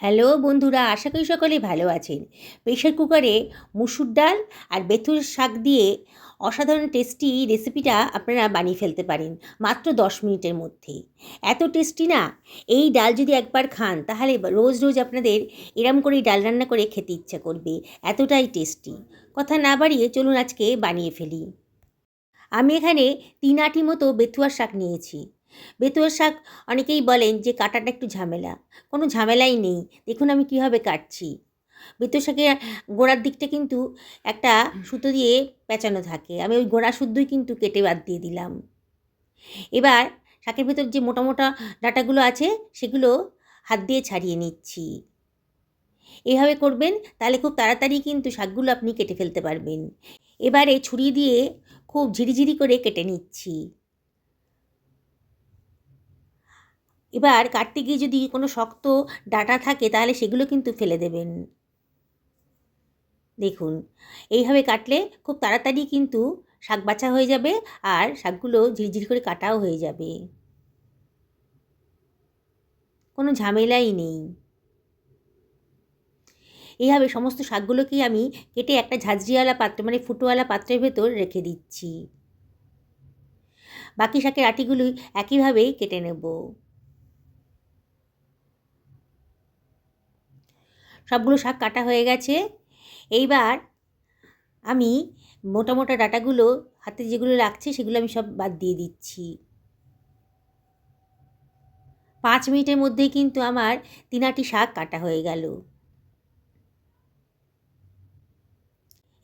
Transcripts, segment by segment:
Hello বন্ধুরা, আশা করি সকলে ভালো আছেন। প্রেশার কুকারে মুসুর ডাল আর বেথুর শাক দিয়ে অসাধারণ টেস্টি রেসিপিটা আপনারা বানিয়ে ফেলতে পারেন, মাত্র দশ মিনিটের মধ্যে। এত টেস্টি না? এই ডাল যদি একবার খান, তাহলে রোজ রোজ আপনাদের এরম করেই ডাল রান্না করে খেতে ইচ্ছা করবে। এতটাই টেস্টি কথা না বাড়িয়ে চলুন আজকে বানিয়ে ফেলি। আমি এখানে তিন আটি মতো বেথুয়ার শাক নিয়েছি। বেতুয়ার শাক অনেকেই বলেন যে কাটাটা একটু ঝামেলা। কোনো ঝামেলাই নেই। দেখুন আমি কীভাবে কাটছি। বেতুয়া শাকের গোড়ার দিকটা কিন্তু একটা সুতো দিয়ে পেঁচানো থাকে। আমি ওই গোড়া শুদ্ধই কিন্তু কেটে বাদ দিয়ে দিলাম। এবার শাকের ভেতর যে মোটা মোটা ডাটাগুলো আছে, সেগুলো হাত দিয়ে ছাড়িয়ে নিচ্ছি। এভাবে করবেন, তাহলে খুব তাড়াতাড়ি কিন্তু শাকগুলো আপনি কেটে ফেলতে পারবেন। এবারে ছুরি দিয়ে খুব ঝিরিঝিরি করে কেটে নিচ্ছি। এবার কাটতে গিয়ে যদি কোনো শক্ত ডাটা থাকে, তাহলে সেগুলো কিন্তু ফেলে দেবেন। দেখুন, এইভাবে কাটলে খুব তাড়াতাড়ি কিন্তু শাক বাছা হয়ে যাবে আর শাকগুলো ঝিরঝির করে কাটাও হয়ে যাবে। কোনো ঝামেলাই নেই। এইভাবে সমস্ত শাকগুলোকেই আমি কেটে একটা ঝাঁঝরিওয়ালা পাত্র মানে ফুটোওয়ালা পাত্রের ভেতর রেখে দিচ্ছি। বাকি শাকের আটিগুলোই একইভাবেই কেটে নেব। সবগুলো শাক কাটা হয়ে গেছে। এইবার আমি মোটা মোটা ডাটাগুলো, হাতে যেগুলো লাগছে সেগুলো আমি সব বাদ দিয়ে দিচ্ছি। পাঁচ মিনিটের মধ্যেই কিন্তু আমার তিন তিনাটি শাক কাটা হয়ে গেল।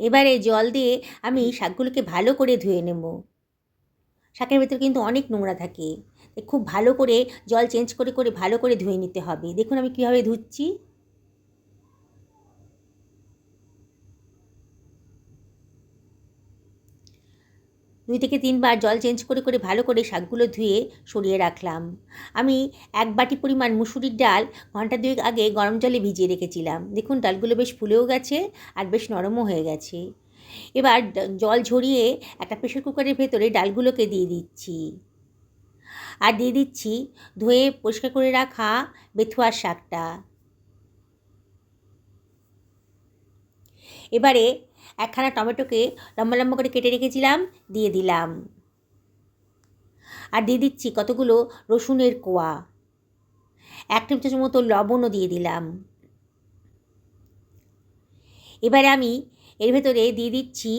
এবারে জল দিয়ে আমি শাকগুলোকে ভালো করে ধুয়ে নেব। শাকের ভেতরে কিন্তু অনেক নোংরা থাকে। খুব ভালো করে জল চেঞ্জ করে করে ভালো করে ধুয়ে নিতে হবে। দেখুন আমি কীভাবে ধুচ্ছি। দুই থেকে তিনবার জল চেঞ্জ করে করে ভালো করে শাকগুলো ধুয়ে সরিয়ে রাখলাম। আমি এক বাটি পরিমাণ মুসুরির ডাল ঘণ্টা দুয়েক আগে গরম জলে ভিজিয়ে রেখেছিলাম। দেখুন, ডালগুলো বেশ ফুলেও গেছে আর বেশ নরমও হয়ে গেছে। এবার জল ঝরিয়ে একটা প্রেশার কুকারের ভেতরে ডালগুলোকে দিয়ে দিচ্ছি। আর দিয়ে দিচ্ছি ধুয়ে পরিষ্কার করে রাখা বেথুয়ার শাকটা। এবারে একখানা টমেটোকে লম্বা লম্বা করে কেটে রেখেছিলাম, দিয়ে দিলাম। আর দিয়ে দিচ্ছি কতগুলো রসুনের কোয়া। এক চামচ মতো লবণও দিয়ে দিলাম। এবারে আমি এর ভেতরে দিয়ে দিচ্ছি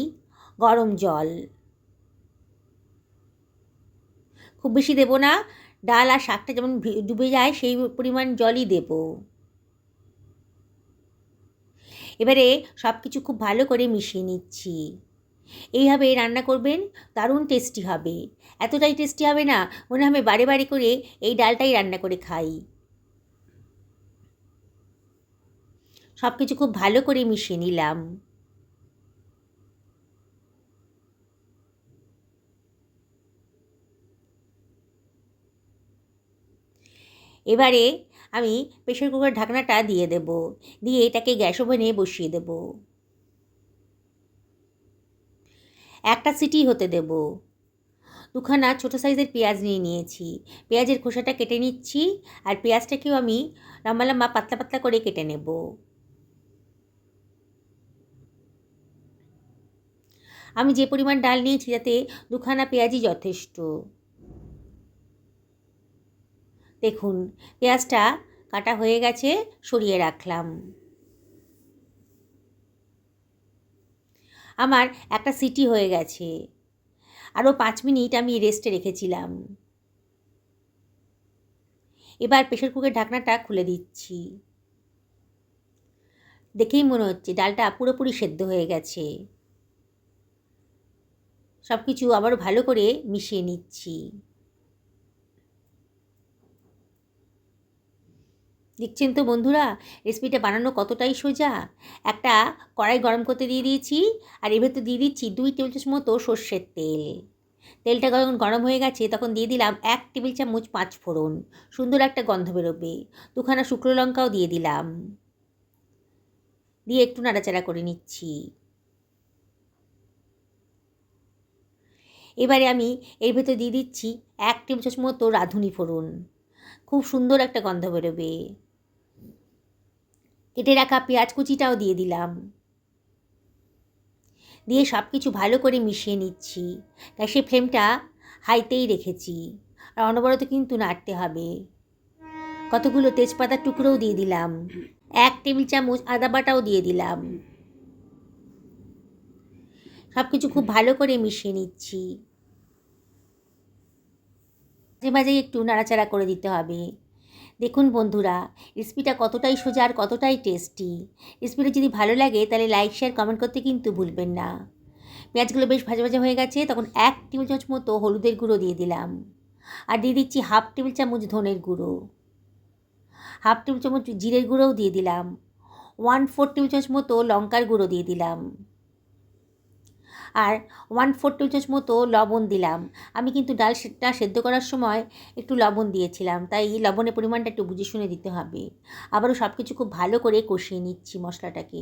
গরম জল। খুব বেশি দেবো না, ডাল আর শাকটা যেমন ডুবে যায়, সেই পরিমাণ জলই দেবো। এবারে সব কিছু খুব ভালো করে মিশিয়ে নিচ্ছি। এইভাবে রান্না করবেন, দারুণ টেস্টি হবে। এতটাই টেস্টি হবে না, মনে হবে বারে বারে করে এই ডালটাই রান্না করে খাই। সব কিছু খুব ভালো করে মিশিয়ে নিলাম। এবারে আমি প্রেশার কুকার ঢাকনাটা দিয়ে দেব। দিয়ে এটাকে গ্যাস ওভেনে বসিয়ে দেব। একটা সিটি হতে দেব। দুখানা ছোটো সাইজের পেঁয়াজ নিয়ে নিয়েছি। পেঁয়াজের খোসাটা কেটে নিচ্ছি আর পেঁয়াজটাকেও আমি লম্বা লম্বা পাতলা পাতলা করে কেটে নেব। আমি যে পরিমাণ ডাল নিয়েছি যাতে দুখানা পেঁয়াজই যথেষ্ট। দেখুন, পেঁয়াজটা কাটা হয়ে গেছে, সরিয়ে রাখলাম। আমার একটা সিটি হয়ে গেছে। আরও পাঁচ মিনিট আমি রেস্টে রেখেছিলাম। এবার প্রেশার কুকারের ঢাকনাটা খুলে দিচ্ছি। দেখেই মনে হচ্ছে ডালটা পুরোপুরি সেদ্ধ হয়ে গেছে। সব কিছু আবার ভালো করে মিশিয়ে নিচ্ছি। দেখছেন তো বন্ধুরা? রেসিপিটা বানানো কতটাই সোজা? একটা কড়াই গরম করতে দিয়ে দিয়েছি, আর এর ভেতর দিয়ে দিচ্ছি দুই টেবিল চামচ মতো সর্ষের তেল। তেলটা যখন গরম হয়ে গেছে, তখন দিয়ে দিলাম এক টেবিল চামচ পাঁচ ফোড়ন। সুন্দর একটা গন্ধ বেরোবে। দুখানা শুকনো লঙ্কাও দিয়ে দিলাম। দিয়ে একটু নাড়াচাড়া করে নিচ্ছি। এবারে আমি এর ভেতর দিয়ে দিচ্ছি এক টেবিল চামচ মতো রাঁধুনি ফোড়ন। খুব সুন্দর একটা গন্ধ বেরোবে। কেটে রাখা পেঁয়াজ কুচিটাও দিয়ে দিলাম। দিয়ে সব কিছু ভালো করে মিশিয়ে নিচ্ছি। গ্যাসের ফ্লেমটা হাইতেই রেখেছি। আর অনবরত কিন্তু নাড়তে হবে। কতগুলো তেজপাতার টুকরোও দিয়ে দিলাম। এক টেবিল চামচ আদা বাটাও দিয়ে দিলাম। সব কিছু খুব ভালো করে মিশিয়ে নিচ্ছি। মাঝে মাঝে একটু নাড়াচাড়া করে দিতে হবে। দেখুন বন্ধুরা রেসিপিটা কতটাই সোজা আর কতটাই টেস্টি রেসিপিটা যদি ভালো লাগে, তাহলে লাইক শেয়ার কমেন্ট করতে কিন্তু ভুলবেন না। পেঁয়াজগুলো বেশ ভাজা ভাজা হয়ে গেছে, তখন এক টেবিল চামচ মতো হলুদের গুঁড়ো দিয়ে দিলাম। আর দিয়ে দিচ্ছি হাফ টেবিল চামচ ধনের গুঁড়ো। হাফ টেবিল চামচ জিরের গুঁড়োও দিয়ে দিলাম। ওয়ান ফোর টেবিল চামচ মতো লঙ্কার গুঁড়ো দিয়ে দিলাম। আর ওয়ান ফোর টেবিল চামচ মতো লবণ দিলাম। আমি কিন্তু ডালটা সেদ্ধ করার সময় একটু লবণ দিয়েছিলাম, তাই লবণের পরিমাণটা একটু বুঝে শুনে দিতে হবে। আবারও সব কিছু খুব ভালো করে কষিয়ে নিচ্ছি মশলাটাকে।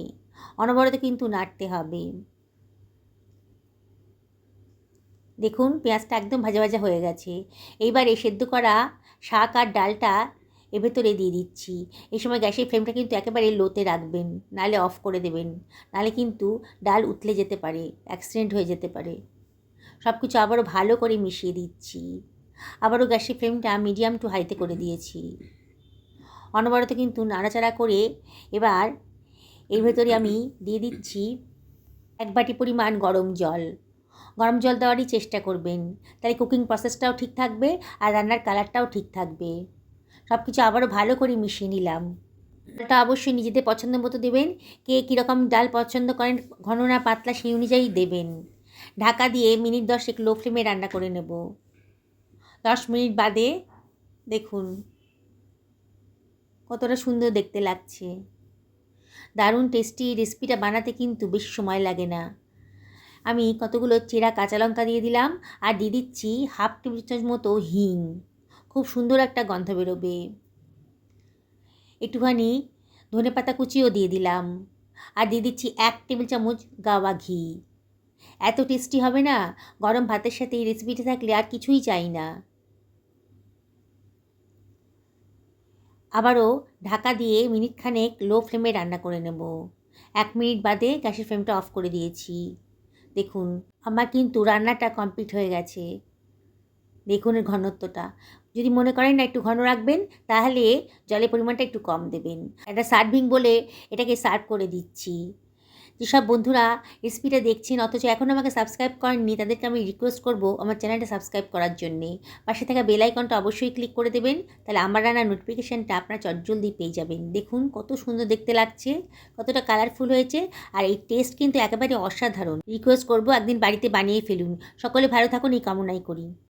অনবরত কিন্তু নাড়তে হবে। দেখুন, পেঁয়াজটা একদম ভাজা ভাজা হয়ে গেছে। এইবার এই সেদ্ধ করা শাক আর ডালটা এ ভেতরে দিয়ে দিচ্ছি। এই সময় গ্যাসের ফ্লেমটা কিন্তু একেবারে লোতে রাখবেন, নাহলে অফ করে দেবেন। নাহলে কিন্তু ডাল উতলে যেতে পারে, অ্যাক্সিডেন্ট হয়ে যেতে পারে। সব কিছু আবারও ভালো করে মিশিয়ে দিচ্ছি। আবারও গ্যাসের ফ্লেমটা মিডিয়াম টু হাইতে করে দিয়েছি। অনবরত কিন্তু নাড়াচাড়া করে এবার এর ভেতরে আমি দিয়ে দিচ্ছি এক বাটি পরিমাণ গরম জল। গরম জল দেওয়ারই চেষ্টা করবেন। তাই কুকিং প্রসেসটাও ঠিক থাকবে আর রান্নার কালারটাও ঠিক থাকবে। সব কিছু আবারও ভালো করে মিশিয়ে নিলাম। ডালটা অবশ্যই নিজেদের পছন্দ মতো দেবেন। কে কীরকম ডাল পছন্দ করেন ঘন না পাতলা সেই অনুযায়ী দেবেন। ঢাকা দিয়ে মিনিট দশেক লো ফ্লেমে রান্না করে নেব। দশ মিনিট বাদে দেখুন, কতটা সুন্দর দেখতে লাগছে। দারুণ টেস্টি রেসিপিটা বানাতে কিন্তু বেশি সময় লাগে না। আমি কতগুলো চেরা কাঁচা লঙ্কা দিয়ে দিলাম আর দিয়ে দিচ্ছি হাফ টেবিল চামচ মতো হিং। খুব সুন্দর একটা গন্ধ বেরোবে। একটুখানি ধনে পাতা কুচিও দিয়ে দিলাম। আর দিয়ে দিচ্ছি এক টেবিল চামচ গাওয়া ঘি। এত টেস্টি হবে না, গরম ভাতের সাথে এই রেসিপিটা থাকলে আর কিছুই চাই না। আবারও ঢাকা দিয়ে মিনিট খানেক লো ফ্লেমে রান্না করে নেব। এক মিনিট বাদে গ্যাসের ফ্লেমটা অফ করে দিয়েছি। দেখুন, আমার কিন্তু রান্নাটা কমপ্লিট হয়ে গেছে। এর ঘনত্বটা। যদি মনে করেন না একটু ঘন রাখবেন, তাহলে জলের পরিমাণটা একটু কম দেবেন। একটা সার্ভিং বলে এটাকে সার্ভ করে দিচ্ছি। যেসব বন্ধুরা রেসিপিটা দেখছেন, অথচ এখন আমাকে সাবস্ক্রাইব করেননি, তাদেরকে আমি রিকোয়েস্ট করব আমার চ্যানেলটা সাবস্ক্রাইব করার জন্যে। পাশে থাকা বেল আইকনটা অবশ্যই ক্লিক করে দেবেন, তাহলে আমার রান্নার নোটিফিকেশানটা আপনারা চটজলদি পেয়ে যাবেন। দেখুন কত সুন্দর দেখতে লাগছে, কতটা কালারফুল হয়েছে, আর এই টেস্ট কিন্তু একেবারে অসাধারণ। রিকোয়েস্ট করব একদিন বাড়িতে বানিয়ে ফেলুন। সকলে ভালো থাকুন, এই কামনাই করি।